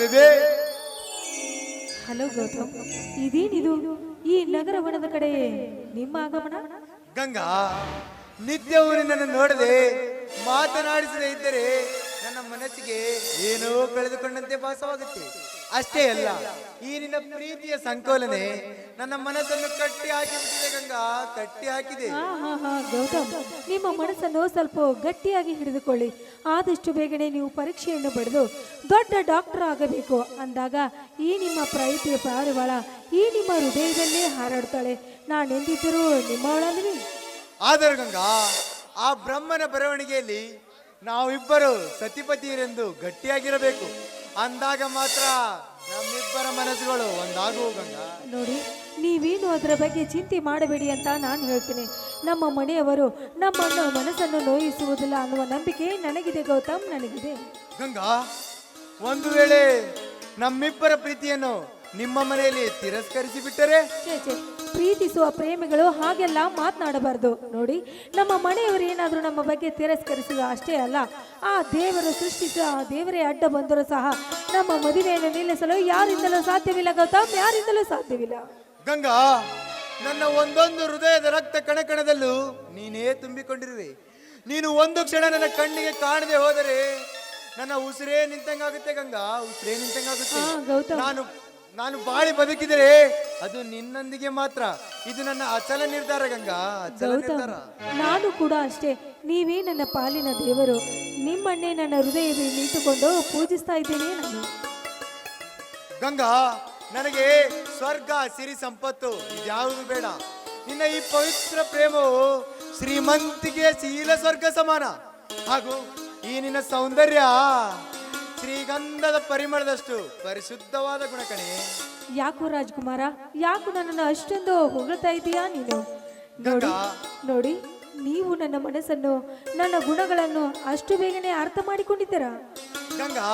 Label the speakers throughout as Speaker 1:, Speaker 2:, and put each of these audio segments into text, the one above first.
Speaker 1: ಬೇಬೆ
Speaker 2: hello Gautam ಇದೇನಿದು? ಈ ನಗರವನದ ಕಡೆ ನಿಮ್ಮ ಆಗಮನ?
Speaker 1: ಗಂಗಾ ನಿತ್ಯವೂ ನನ್ನ ನೋಡದೆ ಮಾತನಾಡಿಸದೇ ಇದ್ದರೆ ನನ್ನ ಮನಸ್ಸಿಗೆ ಏನೋ ಕಳೆದುಕೊಂಡಂತೆ ಭಾಸವಾಗುತ್ತೆ. ಅಷ್ಟೇ ಅಲ್ಲ ಈ ನಿನ್ನ ಪ್ರೀತಿಯ ಸಂಕೋಲನೆ ನನ್ನ ಮನಸ್ಸನ್ನು ಕಟ್ಟಿ ಹಾಕಿಬಿಟ್ಟಿದೆ ಗಂಗಾ. ಕಟ್ಟಿ ಹಾಕಿದೆ.
Speaker 2: ಹಾ ಹಾ ಹಾ ಗೌತಮ್ ನಿಮ್ಮ ಮನಸ್ಸನ್ನು ಸ್ವಲ್ಪ ಗಟ್ಟಿಯಾಗಿ ಹಿಡಿದುಕೊಳ್ಳಿ. ಆದಷ್ಟು ಬೇಗನೆ ನೀವು ಪರೀಕ್ಷೆಯನ್ನು ಪಡೆದು ದೊಡ್ಡ ಡಾಕ್ಟರ್ ಆಗಬೇಕು ಅಂದಾಗ ಈ ನಿಮ್ಮ ಪ್ರೀತಿಯ ಪಾರಿವಾಳ ಈ ನಿಮ್ಮ ಹೃದಯದಲ್ಲೇ ಹಾರಾಡ್ತಾಳೆ. ನಾನೆಂದಿದ್ದರೂ ನಿಮ್ಮವಳಲ್ವೇ?
Speaker 1: ಆದರೆ ಗಂಗಾ ಆ ಬ್ರಹ್ಮನ ಬರವಣಿಗೆಯಲ್ಲಿ ನಾವಿಬ್ಬರು ಸತಿಪತಿಯರೆಂದು ಗಟ್ಟಿಯಾಗಿರಬೇಕು. ಅಂದಾಗ ಮಾತ್ರ ನಮ್ಮಿಬ್ಬರ ಮನಸ್ಸುಗಳು ಒಂದಾಗುವ ಗಂಗಾ
Speaker 2: ನೋಡಿ ನೀವೇನು ಅದರ ಬಗ್ಗೆ ಚಿಂತೆ ಮಾಡಬೇಡಿ ಅಂತ ನಾನು ಹೇಳ್ತೀನಿ. ನಮ್ಮ ಮನೆಯವರು ನಮ್ಮನ್ನು ಮನಸ್ಸನ್ನು ನೋಯಿಸುವುದಿಲ್ಲ ಅನ್ನುವ ನಂಬಿಕೆ ನನಗಿದೆ ಗೌತಮ್ ನನಗಿದೆ.
Speaker 1: ಗಂಗಾ ಒಂದು ವೇಳೆ ನಮ್ಮಿಬ್ಬರ ಪ್ರೀತಿಯನ್ನು ನಿಮ್ಮ ಮನೆಯಲ್ಲಿ ತಿರಸ್ಕರಿಸಿ ಬಿಟ್ಟರೆ
Speaker 2: ಛೇ ಛೇ ಪ್ರೀತಿಸುವ ಪ್ರೇಮಿಗಳು ಹಾಗೆಲ್ಲ ಮಾತನಾಡಬಾರ್ದು. ನೋಡಿ ನಮ್ಮ ಮನೆಯವರು ಏನಾದರೂ ನಮ್ಮ ಬಗ್ಗೆ ತಿರಸ್ಕರಿಸಿದ ಅಷ್ಟೇ ಅಲ್ಲ ಆ ದೇವರು ಸೃಷ್ಟಿಸುವ ಆ ದೇವರೇ ಅಡ್ಡ ಬಂದರೂ ಸಹ ನಮ್ಮ ಮದುವೆಯನ್ನು ನಿಲ್ಲಿಸಲು ಯಾರಿಂದಲೂ ಸಾಧ್ಯವಿಲ್ಲ ಗೌತಮ್ ಯಾರಿಂದಲೂ ಸಾಧ್ಯವಿಲ್ಲ.
Speaker 1: ಗಂಗಾ ನನ್ನ ಒಂದೊಂದು ಹೃದಯದ ರಕ್ತ ಕಣಕಣದಲ್ಲೂ ನೀನೇ ತುಂಬಿಕೊಂಡಿರುವೆ. ನೀನು ಒಂದು ಕ್ಷಣ ನನ್ನ ಕಣ್ಣಿಗೆ ಕಾಣದೆ ಹೋದರೆ ನನ್ನ ಉಸಿರೇ ನಿಂತಂಗಾಗುತ್ತೆ ಗಂಗಾ ಉಸಿರೇ ನಿಂತಂಗಾಗುತ್ತೆ. ನಾನು ನಾನು ಬಾಳಿ ಬದುಕಿದರೆ ಅದು ನಿನ್ನೊಂದಿಗೆ ಮಾತ್ರ. ಇದು ನನ್ನ ಅಚಲ ನಿರ್ಧಾರ ಗಂಗಾ. ಅಚಲ
Speaker 2: ಗೌತಮ್
Speaker 1: ನಿರ್ಧಾರ.
Speaker 2: ನಾನು ಕೂಡ ಅಷ್ಟೇ. ನೀವೇ ನನ್ನ ಪಾಲಿನ ದೇವರು. ನಿಮ್ಮನ್ನೇ ನನ್ನ ಹೃದಯದಲ್ಲಿ ನಿಂತುಕೊಂಡು ಪೂಜಿಸ್ತಾ ಇದ್ದೇನೆ ನಾನು
Speaker 1: ಗಂಗಾ ನನಗೆ ಸ್ವರ್ಗ ಸಿರಿ ಸಂಪತ್ತು ಯಾವುದು ಬೇಡ. ನಿನ್ನ ಈ ಪವಿತ್ರ ಪ್ರೇಮವು ಶ್ರೀಮಂತಿಗೆ ಶೀಲ ಸ್ವರ್ಗ ಸಮಾನ. ಹಾಗೂ ಈ ನಿನ್ನ ಸೌಂದರ್ಯ ಶ್ರೀಗಂಧದ ಪರಿಮಳದಷ್ಟು ಪರಿಶುದ್ಧವಾದ ಗುಣಕಣೆ
Speaker 2: ಯಾಕೋ ರಾಜ್ಕುಮಾರ ಯಾಕೋ ನನ್ನನ್ನು ಅಷ್ಟೊಂದು ಹೊಗಳ್ತಾ ಇದೀಯಾ ನೀನು? ನೋಡಿ
Speaker 1: ಗಂಗಾ.
Speaker 2: ನೋಡಿ ನೀವು ನನ್ನ ಮನಸ್ಸನ್ನು ನನ್ನ ಗುಣಗಳನ್ನು ಅಷ್ಟು ಬೇಗನೆ ಅರ್ಥ ಮಾಡಿಕೊಂಡಿದ್ದೀರ?
Speaker 1: ಗಂಗಾ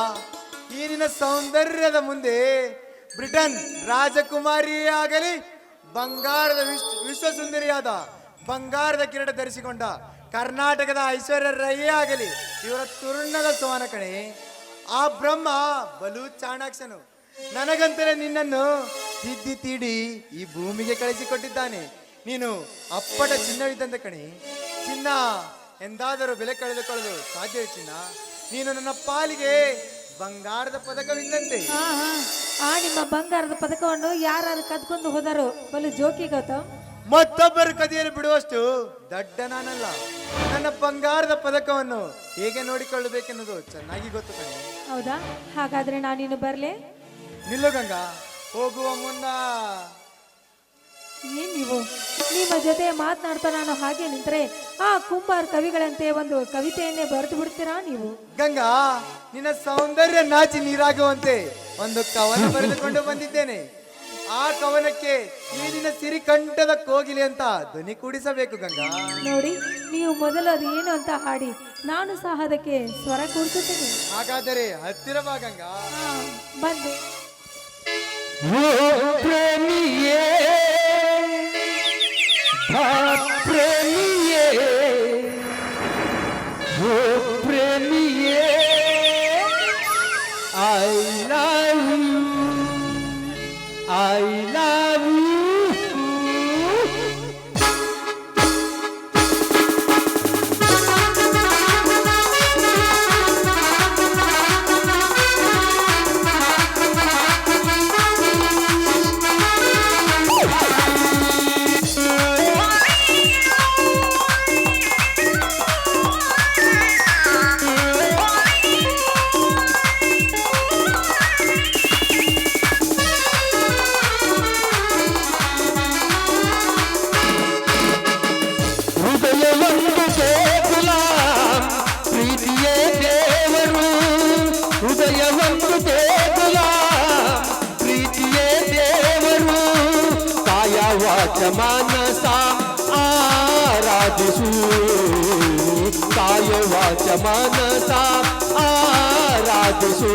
Speaker 1: ಈ ನಿನ್ನ ಸೌಂದರ್ಯದ ಮುಂದೆ ಬ್ರಿಟನ್ ರಾಜಕುಮಾರಿ ಆಗಲಿ ಬಂಗಾರದ ವಿಶ್ವ ಸುಂದರಿಯಾದ ಬಂಗಾರದ ಕಿರೀಟ ಧರಿಸಿಕೊಂಡ ಕರ್ನಾಟಕದ ಐಶ್ವರ್ಯ ರೈ ಆಗಲಿ ಇವರ ತುರ್ಣದ ಸೋನ ಕಣೆ. ಆ ಬ್ರಹ್ಮ ಬಲು ಚಾಣಾಕ್ಷನು. ನನಗಂತಲೇ ನಿನ್ನನ್ನು ತಿದ್ದಿ ತೀಡಿ ಈ ಭೂಮಿಗೆ ಕಳಿಸಿಕೊಟ್ಟಿದ್ದಾನೆ. ನೀನು ಅಪ್ಪಟ ಚಿನ್ನವಿದ್ದಂತೆ ಕಣಿ. ಚಿನ್ನ ಎಂದಾದರೂ ಬೆಲೆ ಕಳೆದುಕೊಳ್ಳಲು ಸಾಧ್ಯವೇ ಚಿನ್ನ. ನೀನು ನನ್ನ ಪಾಲಿಗೆ ಬಂಗಾರದ ಪದಕವಿದ್ದಂತೆ.
Speaker 2: ಆ ನಿಮ್ಮ ಬಂಗಾರದ ಪದಕವನ್ನು ಯಾರು ಕದ್ಕೊಂಡು ಹೋದರು? ಬಲು ಜೋಕಿ ಗೌತಮ್.
Speaker 1: ಮತ್ತೊಬ್ಬರು ಕದಿಯಲು ಬಿಡುವಷ್ಟು ದಡ್ಡ ನಾನಲ್ಲ. ನನ್ನ ಬಂಗಾರದ ಪದಕವನ್ನು ಹೇಗೆ ನೋಡಿಕೊಳ್ಳಬೇಕೆನ್ನುವುದು ಚೆನ್ನಾಗಿ ಗೊತ್ತು ಕಣೆ.
Speaker 2: ಹೌದಾ? ಹಾಗಾದ್ರೆ ನಾನಿನ್ನು ಬರ್ಲೆ?
Speaker 1: ನಿಲ್ಲು ಗಂಗಾ ಹೋಗುವ ಮುನ್ನ.
Speaker 2: ಏನ್ ನೀವು? ನಿಮ್ಮ ಜೊತೆ ಮಾತನಾಡ್ತಾ ನಾನು ಹಾಗೆ ನಿಂತರೆ ಆ ಕುಂಬಾರ್ ಕವಿಗಳಂತೆ ಒಂದು ಕವಿತೆಯನ್ನೇ ಬರೆದು ಬಿಡ್ತೀರಾ ನೀವು?
Speaker 1: ಗಂಗಾ ನಿನ್ನ ಸೌಂದರ್ಯ ನಾಚಿ ನೀರಾಗುವಂತೆ ಒಂದು ಕವನ ಬರೆದುಕೊಂಡು ಬಂದಿದ್ದೇನೆ. ಆ ಕವನಕ್ಕೆ ನೀರಿನ ಸಿರಿಕಂಠದ ಕೋಗಿಲೆ ಅಂತ ಧ್ವನಿ ಕೂಡಿಸಬೇಕು ಗಂಗಾ.
Speaker 2: ನೋಡಿ ನೀವು ಮೊದಲು ಅದೇನು ಅಂತ ಹಾಡಿ. ನಾನು ಸಹ ಅದಕ್ಕೆ ಸ್ವರ ಕೂರಿಸುತ್ತೇನೆ
Speaker 1: ಹಾಗಾದರೆ ಹತ್ತಿರ ಬಾ ಗಂಗಾ.
Speaker 2: ಬಂದೆ.
Speaker 3: वो Aile मानसा सा आराधिषु काय वाचमानसा सा आराधिषु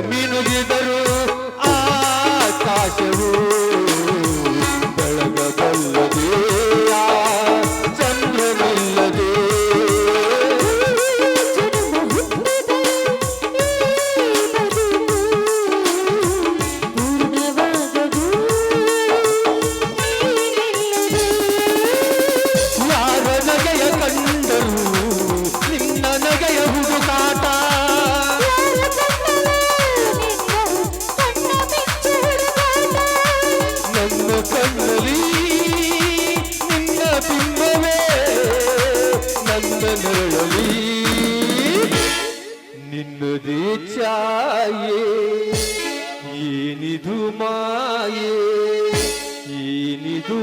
Speaker 3: ಮೀನುಗಿದರು. ಜನ್ಮವೇ ನನ್ನ ನೆರಳಲಿ ನಿನ್ನದೇ ಏನಿದು ಏನಿದು